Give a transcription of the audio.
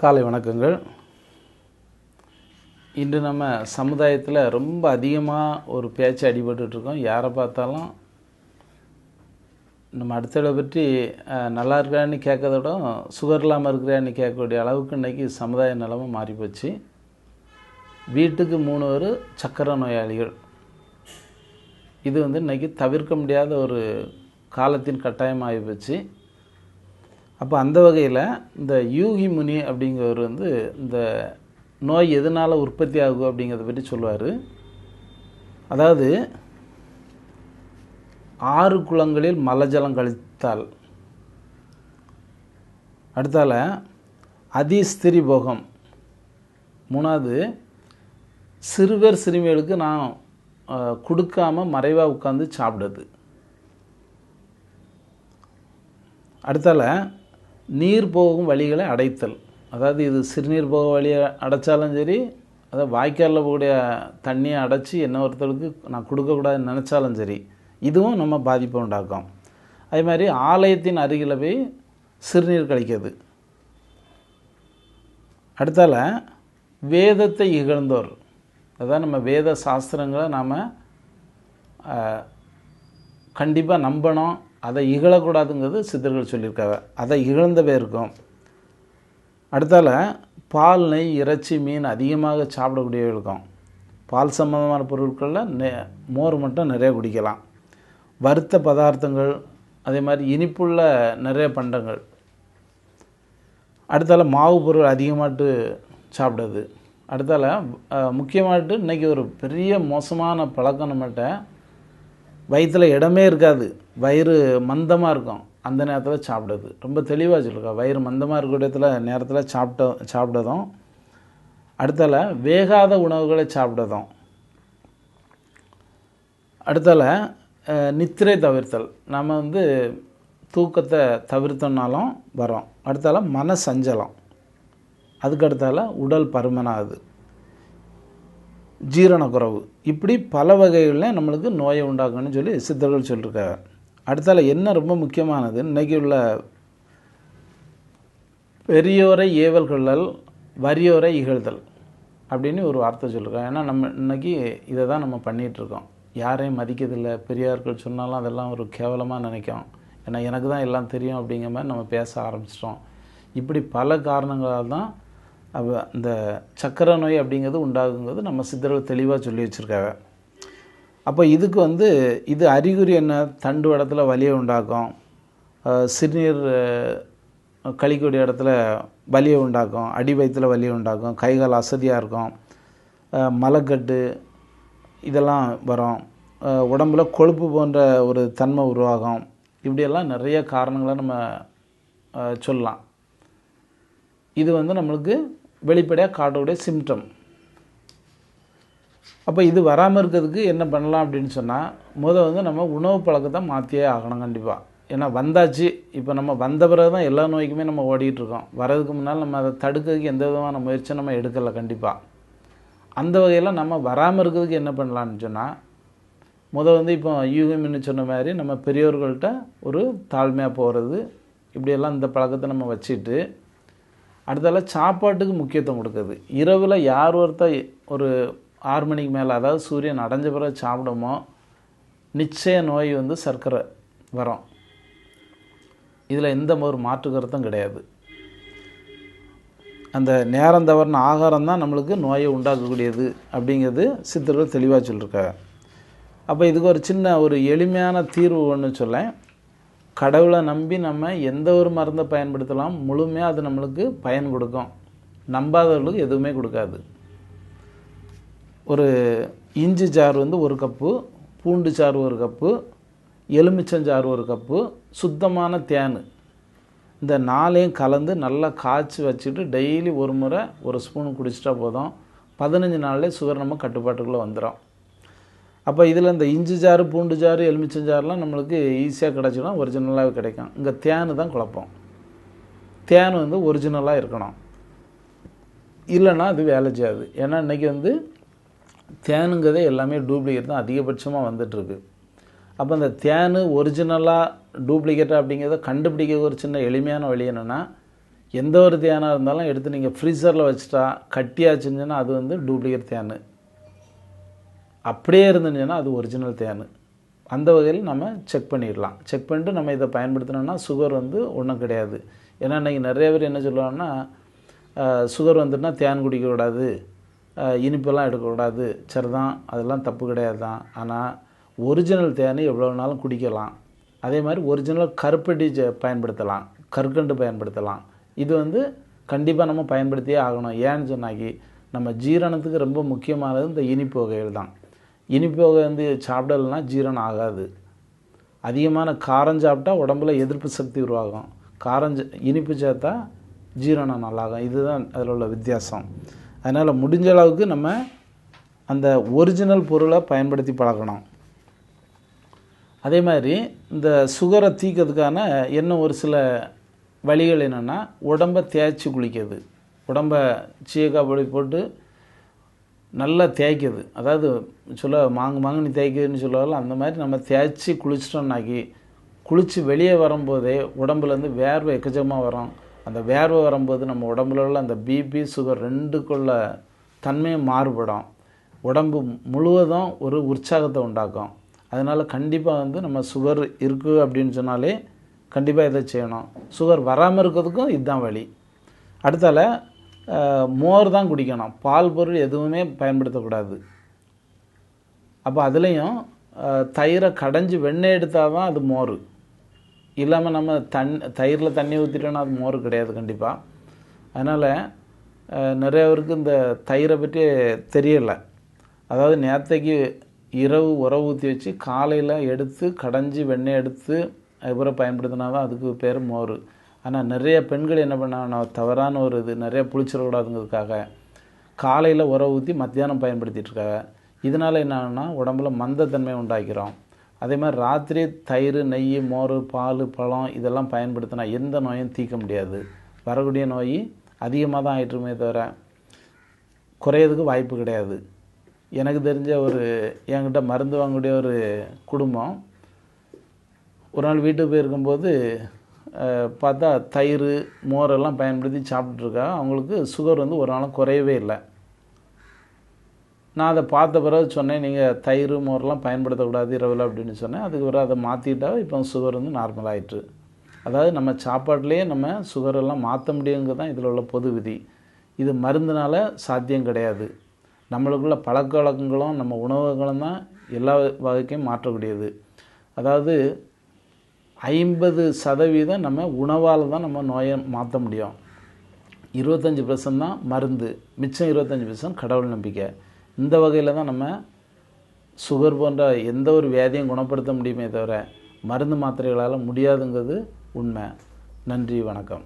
காலை வணக்கங்கள். இன்று நம்ம சமுதாயத்தில் ரொம்ப அதிகமாக ஒரு பேச்சு அடிபட்டுருக்கோம் யாரை பார்த்தாலும் நம்ம அடுத்தவளை பற்றி நல்லா இருக்கிறான்னு கேட்கறத விட சுகர் இல்லாமல் இருக்கிறான்னு கேட்கக்கூடிய அளவுக்கு இன்றைக்கி சமுதாய நிலமை மாறிப்போச்சு. வீட்டுக்கு மூணு பேர் சக்கரை நோயாளிகள். இது வந்து இன்றைக்கி தவிர்க்க முடியாத ஒரு காலத்தின் கட்டாயமாகி போச்சு அப்போ அந்த வகையில் இந்த யூகி முனி அப்படிங்கிறவர் வந்து இந்த நோய் எதனால் உற்பத்தி ஆகும் அப்படிங்கிறத பற்றி சொல்லுவார். அதாவது ஆறு குளங்களில் மலஜலம் கழித்தால். அடுத்தால அதிஸ்திரி போகம் மூணாவது சிறுவர் சிறுமிகளுக்கு நான் கொடுக்காம மறைவாக உட்காந்து சாப்பிடுது அடுத்தால நீர் போகும் வழிகளை அடைத்தல். அதாவது இது சிறுநீர் போக வழியை அடைச்சாலும் சரி அதாவது வாய்க்காலில் போகக்கூடிய தண்ணியை அடைச்சி என்ன ஒருத்தருக்கு நான் கொடுக்கக்கூடாதுன்னு நினச்சாலும் சரி இதுவும் நம்ம பாதிப்பை உண்டாக்கும். அதே மாதிரி ஆலயத்தின் அருகில் போய் சிறுநீர் கழிக்கிறது. அடுத்தால வேதத்தை இகழ்ந்தோர். அதான் நம்ம வேத சாஸ்திரங்களை நாம் கண்டிப்பாக நம்பணும். அதை இகழக்கூடாதுங்கிறது சித்தர்கள் சொல்லியிருக்காங்க. அதை இகழ்ந்தவே இருக்கும். அடுத்தால பால் நெய் இறைச்சி மீன் அதிகமாக சாப்பிடக்கூடியவை இருக்கும். பால் சம்மந்தமான பொருட்களில் நெ மோர் மட்டும் நிறைய குடிக்கலாம். வறுத்த பதார்த்தங்கள் அதே மாதிரி இனிப்புள்ள நிறைய பண்டங்கள். அடுத்தால மாவு பொருள் அதிகமாட்டு சாப்பிடுது அடுத்தால முக்கியமாட்டு இன்றைக்கி ஒரு பெரிய மோசமான பழக்கம் நம்மகிட்ட வயிற்றில் இடமே இருக்காது. வயிறு மந்தமாக இருக்கும். அந்த நேரத்தில் சாப்பிடுது ரொம்ப தெளிவாக சொல்லிருக்கா வயிறு மந்தமாக இருக்கிற இடத்துல நேரத்தில் சாப்பிட்ட சாப்பிட்டதும் அடுத்தால வேகாத உணவுகளை சாப்பிட்டதும் அடுத்தால நித்திரை தவிர்த்தல். நம்ம வந்து தூக்கத்தை தவிர்த்தோம்னாலும் வரோம் அடுத்தால மன சஞ்சலம் அதுக்கு அடுத்தால உடல் பருமனாகுது ஜீரணக்குறவு. இப்படி பல வகைகளில் நம்மளுக்கு நோயை உண்டாக்குன்னு சொல்லி சித்தர்கள் சொல்லியிருக்காங்க அடுத்தால என்ன ரொம்ப முக்கியமானது? இன்றைக்கி உள்ள பெரியோரை ஏவல் கொள்ளல் வறியோரை இகழ்தல் அப்படின்னு ஒரு வார்த்தை சொல்லியிருக்காங்க ஏன்னா நம்ம இன்றைக்கி இதை தான் நம்ம பண்ணிகிட்டு இருக்கோம் யாரையும் மதிக்கிறதில்ல. பெரியார்கள் சொன்னாலும் அதெல்லாம் ஒரு கேவலமாக நினைக்கும். ஏன்னா எனக்கு தான் எல்லாம் தெரியும் அப்படிங்கிற மாதிரி நம்ம பேச ஆரம்பிச்சிட்டோம். இப்படி பல காரணங்களால் தான் அவ இந்த சக்கரை நோய் அப்படிங்கிறது உண்டாகுங்கிறது நம்ம சித்தர்கள் தெளிவாக சொல்லி வச்சுருக்காங்க. அப்போ இதுக்கு வந்து இது அறிகுறி என்ன? தண்டு இடத்துல வலியை உண்டாக்கும். சிறுநீர் கழிக்கூடிய இடத்துல வலியை உண்டாக்கும். அடி வயிற்றில் வலியை உண்டாக்கும். கை கால் அசதியாக இருக்கும். மலக்கட்டு இதெல்லாம் வரும். உடம்புல கொழுப்பு போன்ற ஒரு தன்மை உருவாகும். இப்படியெல்லாம் நிறைய காரணங்களை நம்ம சொல்லலாம். இது வந்து நம்மளுக்கு வெளிப்படையாக காட்டக்கூடிய சிம்டம் அப்போ இது வராமல் இருக்கிறதுக்கு என்ன பண்ணலாம் அப்படின்னு சொன்னால் முதல் வந்து நம்ம உணவு பழக்கத்தை மாற்றியே ஆகணும் கண்டிப்பாக ஏன்னா வந்தாச்சு. இப்போ நம்ம வந்த பிறகு தான் எல்லா நோய்க்குமே நம்ம ஓடிக்கிட்டுருக்கோம் இருக்கோம். வரதுக்கு முன்னால் நம்ம அதை தடுக்கிறதுக்கு எந்த விதமான முயற்சியும் நம்ம எடுக்கலை கண்டிப்பாக அந்த வகையில் நம்ம வராமல் இருக்கிறதுக்கு என்ன பண்ணலாம்னு சொன்னால் முதல் வந்து இப்போ யூகமின்னு சொன்ன மாதிரி நம்ம பெரியோர்கள்ட்ட ஒரு தாழ்மையாக போகிறது இப்படியெல்லாம் இந்த பழக்கத்தை நம்ம வச்சுட்டு அடுத்தால சாப்பாட்டுக்கு முக்கியத்துவம் கொடுக்குது. இரவில் யார் ஒருத்தர் ஒரு ஆறு மணிக்கு மேலே அதாவது சூரியன் அடைஞ்ச பிறகு சாப்பிடுமோ நிச்சய நோய் வந்து சர்க்கரை வரும். இதில் எந்த ஒரு மாற்று கருத்தும் கிடையாது. அந்த நேரம் தவறின ஆகாரம் தான் நம்மளுக்கு நோயை உண்டாக்கக்கூடியது அப்படிங்கிறது சித்தர்கள் தெளிவாக சொல்லியிருக்காங்க. அப்போ இதுக்கு ஒரு சின்ன ஒரு எளிமையான தீர்வு ஒன்று சொல்லேன். கடவுளை நம்பி நம்ம எந்த ஒரு மருந்தை பயன்படுத்தலாம் முழுமையாக அது நம்மளுக்கு பயன் கொடுக்கும். நம்பாதவர்களுக்கு எதுவுமே கொடுக்காது. ஒரு இஞ்சி சாறு வந்து ஒரு கப்பு பூண்டு சாறு ஒரு கப்பு எலுமிச்சஞ்சாறு ஒரு கப்பு சுத்தமான தேன். இந்த நாளையும் கலந்து நல்லா காய்ச்சி வச்சுட்டு டெய்லி ஒரு முறை ஒரு ஸ்பூன் குடிச்சிட்டா போதும். பதினஞ்சு நாள்லேயே சுகர் நம்ம கட்டுப்பாட்டுக்குள்ளே வந்துடும் அப்போ இதில் இந்த இஞ்சி ஜாறு பூண்டு ஜாறு எலுமிச்சஞ்சாறுலாம் நம்மளுக்கு ஈஸியாக கிடச்சிடும் ஒரிஜினலாகவே கிடைக்கும். இங்கே தேன் தான் குழப்பம். தேன் வந்து ஒரிஜினலாக இருக்கணும். இல்லைன்னா அது வேலை செய்யாது. ஏன்னா இன்றைக்கி வந்து தேனுங்கிறதே எல்லாமே டூப்ளிகேட் தான். அதிகபட்சமாக வந்துட்டுருக்கு. அப்போ இந்த தேன் ஒரிஜினலாக டூப்ளிகேட்டாக அப்படிங்கிறத கண்டுபிடிக்க ஒரு சின்ன எளிமையான வழி என்னென்னா எந்த ஒரு தேனாக இருந்தாலும் எடுத்து நீங்கள் ஃப்ரீசரில் வச்சுட்டா கட்டியாச்சுன்னா அது வந்து டூப்ளிகேட் தேன். அப்படியே இருந்துச்சுன்னா அது ஒரிஜினல் தேன். அந்த வகையில் நம்ம செக் பண்ணிடலாம். செக் பண்ணிட்டு நம்ம இதை பயன்படுத்தினோம்னா சுகர் வந்து ஒன்றும் கிடையாது. ஏன்னா இன்றைக்கி நிறைய பேர் என்ன சொல்லுவாங்கன்னா சுகர் வந்துட்டுனா தேன் குடிக்கக்கூடாது. இனிப்பெல்லாம் எடுக்கக்கூடாது. சரிதான் அதெல்லாம் தப்பு கிடையாது தான் ஆனால் ஒரிஜினல் தேனை எவ்வளோ நாளும் குடிக்கலாம். அதே மாதிரி ஒரிஜினல் கருப்பட்டி பயன்படுத்தலாம். கற்கண்டு பயன்படுத்தலாம். இது வந்து கண்டிப்பாக நம்ம பயன்படுத்தியே ஆகணும். ஏன்னு சொன்னாக்கி நம்ம ஜீரணத்துக்கு ரொம்ப முக்கியமானது இந்த இனிப்பு வகைகள் தான் இனிப்பு வகை வந்து சாப்பிடலைன்னா ஜீரணம் ஆகாது. அதிகமான காரம் சாப்பிட்டா உடம்புல எதிர்ப்பு சக்தி உருவாகும். காரம் இனிப்பு சேர்த்தா ஜீரணம் நல்லாகும். இதுதான் அதில் உள்ள வித்தியாசம். அதனால் முடிஞ்ச அளவுக்கு நம்ம அந்த ஒரிஜினல் பொருளை பயன்படுத்தி பழகணும். அதே மாதிரி இந்த சுகரை தீக்கிறதுக்கான என்ன ஒரு சில வழிகள் என்னென்னா உடம்பை தேய்ச்சி குளிக்கிறது. உடம்பை சீயக்காய் பொடி போட்டு நல்லா தேய்க்குது. அதாவது சொல்ல மாங்கு மாங்குனி தேய்க்குதுன்னு சொல்லுவாங்கல்ல அந்த மாதிரி நம்ம தேய்ச்சி குளிச்சிட்டோம்னாக்கி குளித்து வெளியே வரும்போதே உடம்புலேருந்து வேர்வை எக்கச்சக்கமாக வரும். அந்த வேர்வை வரும்போது நம்ம உடம்புல உள்ள அந்த பிபி சுகர் ரெண்டுக்குள்ள தன்மையும் மாறுபடும். உடம்பு முழுவதும் ஒரு உற்சாகத்தை உண்டாக்கும். அதனால் கண்டிப்பாக வந்து நம்ம சுகர் இருக்குது அப்படின்னு சொன்னாலே கண்டிப்பாக இதை செய்யணும். சுகர் வராமல் இருக்கிறதுக்கும் இதுதான் வழி. அடுத்தால மோர் தான் குடிக்கணும். பால் பொருள் எதுவுமே பயன்படுத்தக்கூடாது. அப்போ அதுலேயும் தயிரை கடைஞ்சி வெண்ணெய் எடுத்தால் தான் அது மோர். இல்லாமல் நம்ம தண் தயிரில் தண்ணி ஊற்றிட்டோன்னா அது மோர் கிடையாது கண்டிப்பாக அதனால் நிறைய பேருக்கு இந்த தயிரை பற்றி தெரியலை. அதாவது நேத்தைக்கு இரவு உரம் ஊற்றி வச்சு காலையில் எடுத்து கடைஞ்சி வெண்ணெய் எடுத்து அதுக்கப்புறம் பயன்படுத்தினா தான் அதுக்கு பேர் மோர். ஆனால் நிறைய பெண்கள் என்ன பண்ணாங்கன்னா தவறான ஒரு இது நிறைய புளிச்சிடக்கூடாதுங்கிறதுக்காக காலையில் உரம் ஊற்றி மத்தியானம் பயன்படுத்திகிட்ருக்காங்க இதனால் என்ன உடம்புல மந்தத்தன்மை உண்டாக்கிறோம். அதே மாதிரி ராத்திரி தயிர் நெய் மோர் பால் பழம் இதெல்லாம் பயன்படுத்தினா எந்த நோயும் தீர்க்க முடியாது. வரக்கூடிய நோய் அதிகமாக தான் ஆயிட்டுருமே தவிர குறையிறதுக்கு வாய்ப்பு கிடையாது. எனக்கு தெரிஞ்ச ஒரு என்கிட்ட மருந்து வாங்கக்கூடிய ஒரு குடும்பம் ஒரு நாள் வீட்டுக்கு போயிருக்கும்போது பார்த்தா தயிர் மோரெல்லாம் பயன்படுத்தி சாப்பிட்ருக்கா அவங்களுக்கு சுகர் வந்து ஒரு நாளும் குறையவே இல்லை. நான் அதை பார்த்த பிறகு சொன்னேன் நீங்கள் தயிர் மோரெல்லாம் பயன்படுத்தக்கூடாது இரவில் அப்படின்னு சொன்னேன். அதுக்கு பிறகு அதை மாற்றிட்டா இப்போ சுகர் வந்து நார்மல் ஆயிட்டு அதாவது நம்ம சாப்பாட்டிலேயே நம்ம சுகரெல்லாம் மாற்ற முடியுங்கிறது தான் இதில் உள்ள பொது விதி. இது மருந்தினால் சாத்தியம் கிடையாது. நம்மளுக்குள்ள பழக்க வழக்கங்களும் நம்ம உணவுகளும் தான் எல்லா வகைக்கும் மாற்றக்கூடியது. அதாவது ஐம்பது சதவீதம் நம்ம உணவால் தான் நம்ம நோயை மாற்ற முடியும். இருபத்தஞ்சி பர்சன்ட் தான் மருந்து மிச்சம் இருபத்தஞ்சி பர்சன்ட் கடவுள் நம்பிக்கை. இந்த வகையில் தான் நம்ம சுகர் போன்ற எந்த ஒரு வியாதியும் குணப்படுத்த முடியுமே தவிர மருந்து மாத்திரைகளால் முடியாதுங்கிறது உண்மை. நன்றி வணக்கம்.